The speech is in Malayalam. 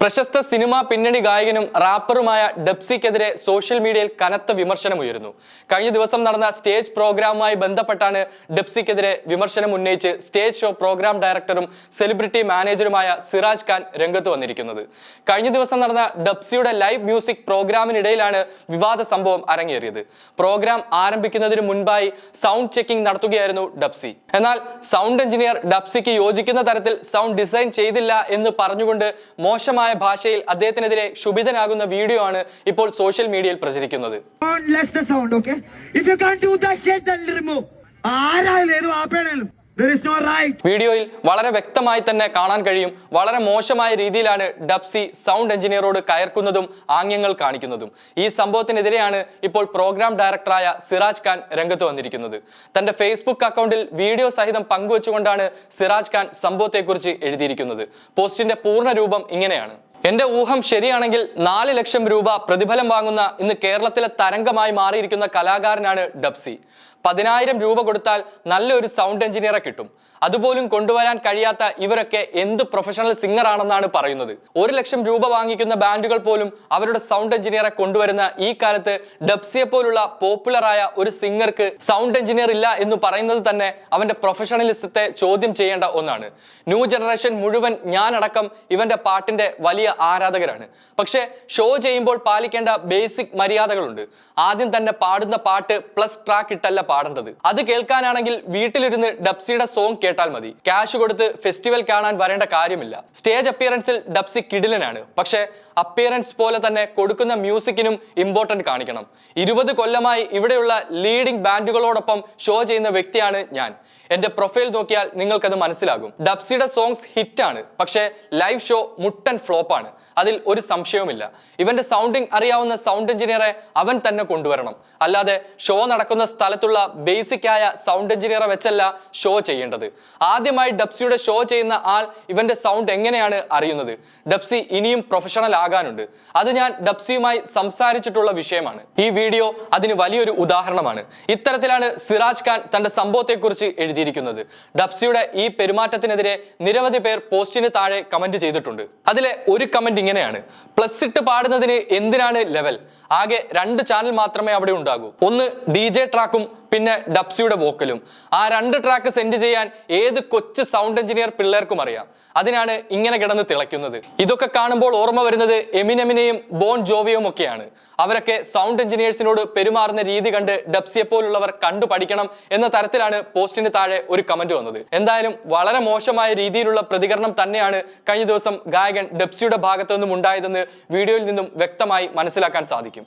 പ്രശസ്ത സിനിമാ പിന്നണി ഗായകനും റാപ്പറുമായ ഡെപ്സിക്കെതിരെ സോഷ്യൽ മീഡിയയിൽ കനത്ത വിമർശനമുയരുന്നു. കഴിഞ്ഞ ദിവസം നടന്ന സ്റ്റേജ് പ്രോഗ്രാമുമായി ബന്ധപ്പെട്ടാണ് ഡെപ്സിക്കെതിരെ വിമർശനം ഉന്നയിച്ച് സ്റ്റേജ് ഷോ പ്രോഗ്രാം ഡയറക്ടറും സെലിബ്രിറ്റി മാനേജറുമായ സിറാജ് ഖാൻ രംഗത്ത് വന്നിരിക്കുന്നത്. കഴിഞ്ഞ ദിവസം നടന്ന ഡെപ്സിയുടെ ലൈവ് മ്യൂസിക് പ്രോഗ്രാമിനിടയിലാണ് വിവാദ സംഭവം അരങ്ങേറിയത്. പ്രോഗ്രാം ആരംഭിക്കുന്നതിന് മുൻപായി സൗണ്ട് ചെക്കിംഗ് നടത്തുകയായിരുന്നു ഡെപ്സി എന്നാൽ സൗണ്ട് എഞ്ചിനീയർ ഡെപ്സിക്ക് യോജിക്കുന്ന തരത്തിൽ സൗണ്ട് ഡിസൈൻ ചെയ്തില്ല എന്ന് പറഞ്ഞുകൊണ്ട് മോശമായ ഭാഷയിൽ അദ്ദേഹത്തിനെതിരെ ക്ഷുഭിതനാകുന്ന വീഡിയോ ആണ് ഇപ്പോൾ സോഷ്യൽ മീഡിയയിൽ പ്രചരിക്കുന്നത്. ആരായാലും വീഡിയോയിൽ വളരെ വ്യക്തമായി തന്നെ കാണാൻ കഴിയും. വളരെ മോശമായ രീതിയിലാണ് ഡബ്സി സൗണ്ട് എഞ്ചിനീയറോട് കയർക്കുന്നതും ആംഗ്യങ്ങൾ കാണിക്കുന്നതും. ഈ സംഭവത്തിനെതിരെയാണ് ഇപ്പോൾ പ്രോഗ്രാം ഡയറക്ടറായ സിറാജ് ഖാൻ രംഗത്ത് വന്നിരിക്കുന്നത്. തന്റെ ഫേസ്ബുക്ക് അക്കൗണ്ടിൽ വീഡിയോ സഹിതം പങ്കുവച്ചുകൊണ്ടാണ് സിറാജ് ഖാൻ സംഭവത്തെക്കുറിച്ച് എഴുതിയിരിക്കുന്നത്. പോസ്റ്റിന്റെ പൂർണ രൂപം ഇങ്ങനെയാണ്. എന്റെ ഊഹം ശരിയാണെങ്കിൽ നാല് ലക്ഷം രൂപ പ്രതിഫലം വാങ്ങുന്ന ഇന്ന് കേരളത്തിലെ തരംഗമായി മാറിയിരിക്കുന്ന കലാകാരനാണ് ഡബ്സി. പതിനായിരം രൂപ കൊടുത്താൽ നല്ലൊരു സൗണ്ട് എഞ്ചിനീയറെ കിട്ടും. അതുപോലും കൊണ്ടുവരാൻ കഴിയാത്ത ഇവരൊക്കെ എന്ത് പ്രൊഫഷണൽ സിംഗർ ആണെന്നാണ് പറയുന്നത്. ഒരു ലക്ഷം രൂപ വാങ്ങിക്കുന്ന ബാൻഡുകൾ പോലും അവരുടെ സൗണ്ട് എഞ്ചിനീയറെ കൊണ്ടുവരുന്ന ഈ കാലത്ത് ഡബ്സിയെ പോലുള്ള പോപ്പുലറായ ഒരു സിംഗർക്ക് സൗണ്ട് എഞ്ചിനീയർ ഇല്ല എന്ന് പറയുന്നത് തന്നെ അവന്റെ പ്രൊഫഷണലിസത്തെ ചോദ്യം ചെയ്യേണ്ട ഒന്നാണ്. ന്യൂ ജനറേഷൻ മുഴുവൻ ഞാനടക്കം ഇവന്റെ പാട്ടിന്റെ വലിയ ആരാധകരാണ്. പക്ഷേ ഷോ ചെയ്യുമ്പോൾ പാലിക്കേണ്ട ബേസിക് മര്യാദകളുണ്ട്. ആദ്യം തന്നെ പാടുന്ന പാട്ട് പ്ലസ് ട്രാക്ക് ഇട്ടല്ല പാടേണ്ടത്. അത് കേൾക്കാനാണെങ്കിൽ വീട്ടിലിരുന്ന് ഡബ്സിയുടെ സോങ് കേട്ടാൽ മതി. ക്യാഷ് കൊടുത്ത് ഫെസ്റ്റിവൽ കാണാൻ വരേണ്ട കാര്യമില്ല. സ്റ്റേജ് അപ്പിയറൻസിൽ ഡബ്സി കിടിലനാണ്. പക്ഷെ അപ്പിയറൻസ് പോലെ തന്നെ കൊടുക്കുന്ന മ്യൂസിക്കിനും ഇമ്പോർട്ടന്റ് കാണിക്കണം. ഇരുപത് കൊല്ലമായി ഇവിടെയുള്ള ലീഡിംഗ് ബാൻഡുകളോടൊപ്പം ഷോ ചെയ്യുന്ന വ്യക്തിയാണ് ഞാൻ. എന്റെ പ്രൊഫൈൽ നോക്കിയാൽ നിങ്ങൾക്കത് മനസ്സിലാകും. ഡബ്സിയുടെ സോങ്സ് ഹിറ്റാണ്. പക്ഷേ ലൈവ് ഷോ മുട്ടൻ ഫ്ലോപ്പാണ്. അതിൽ ഒരു സംശയവുമില്ല. ഇവന്റെ സൗണ്ടിങ് അറിയാവുന്ന സൗണ്ട് എഞ്ചിനീയറെ അവൻ തന്നെ കൊണ്ടുവരണം. അല്ലാതെ ഷോ നടക്കുന്ന സ്ഥലത്തുള്ള ബേസിക് ആയ സൗണ്ട് എഞ്ചിനീയറെ വെച്ചല്ല ഷോ ചെയ്യേണ്ടത്. ആദ്യമായി ഡബ്സിയുടെ ഷോ ചെയ്യുന്ന ആൾ ഇവന്റെ സൗണ്ട് എങ്ങനെയാണ് അറിയുന്നത്? ഡബ്സി ഇനിയും പ്രൊഫഷണൽ ആകാനുണ്ട്. അത് ഞാൻ ഡബ്സിയുമായി സംസാരിച്ചിട്ടുള്ള വിഷയമാണ്. ഈ വീഡിയോ അതിന് വലിയൊരു ഉദാഹരണമാണ്. ഇത്തരത്തിലാണ് സിറാജ് ഖാൻ തന്റെ സംഭവത്തെക്കുറിച്ച് എഴുതിയിരിക്കുന്നത്. ഡബ്സിയുടെ ഈ പെരുമാറ്റത്തിനെതിരെ നിരവധി പേർ പോസ്റ്റിന് താഴെ കമന്റ് ചെയ്തിട്ടുണ്ട്. അതിലെ ഒരു കമന്റ് ഇങ്ങനെയാണ്. പ്ലസ് ഇട്ട് പാടുന്നതിന് എന്തിനാണ് ലെവൽ? ആകെ രണ്ട് ചാനൽ മാത്രമേ അവിടെ ഉണ്ടാകൂ. ഒന്ന് ഡി ട്രാക്കും പിന്നെ ഡബ്സിയുടെ വോക്കലും. ആ രണ്ട് ട്രാക്ക് സെൻഡ് ചെയ്യാൻ ഏത് കൊച്ചു സൗണ്ട് എഞ്ചിനീയർ പിള്ളേർക്കും അറിയാം. അതിനാണ് ഇങ്ങനെ കിടന്ന് തിളയ്ക്കുന്നത്. ഇതൊക്കെ കാണുമ്പോൾ ഓർമ്മ വരുന്നത് എമിനെമിനെയും ബോൺ ജോവിയും ഒക്കെയാണ്. അവരൊക്കെ സൗണ്ട് എഞ്ചിനീയേഴ്സിനോട് പെരുമാറുന്ന രീതി കണ്ട് ഡബ്സിയെ പോലുള്ളവർ കണ്ടു പഠിക്കണം എന്ന തരത്തിലാണ് പോസ്റ്റിന് താഴെ ഒരു കമന്റ് വന്നത്. എന്തായാലും വളരെ മോശമായ രീതിയിലുള്ള പ്രതികരണം തന്നെയാണ് കഴിഞ്ഞ ദിവസം ഗായകൻ ഡബ്സിയുടെ ഭാഗത്തു നിന്നും ഉണ്ടായതെന്ന് വീഡിയോയിൽ നിന്നും വ്യക്തമായി മനസ്സിലാക്കാൻ സാധിക്കും.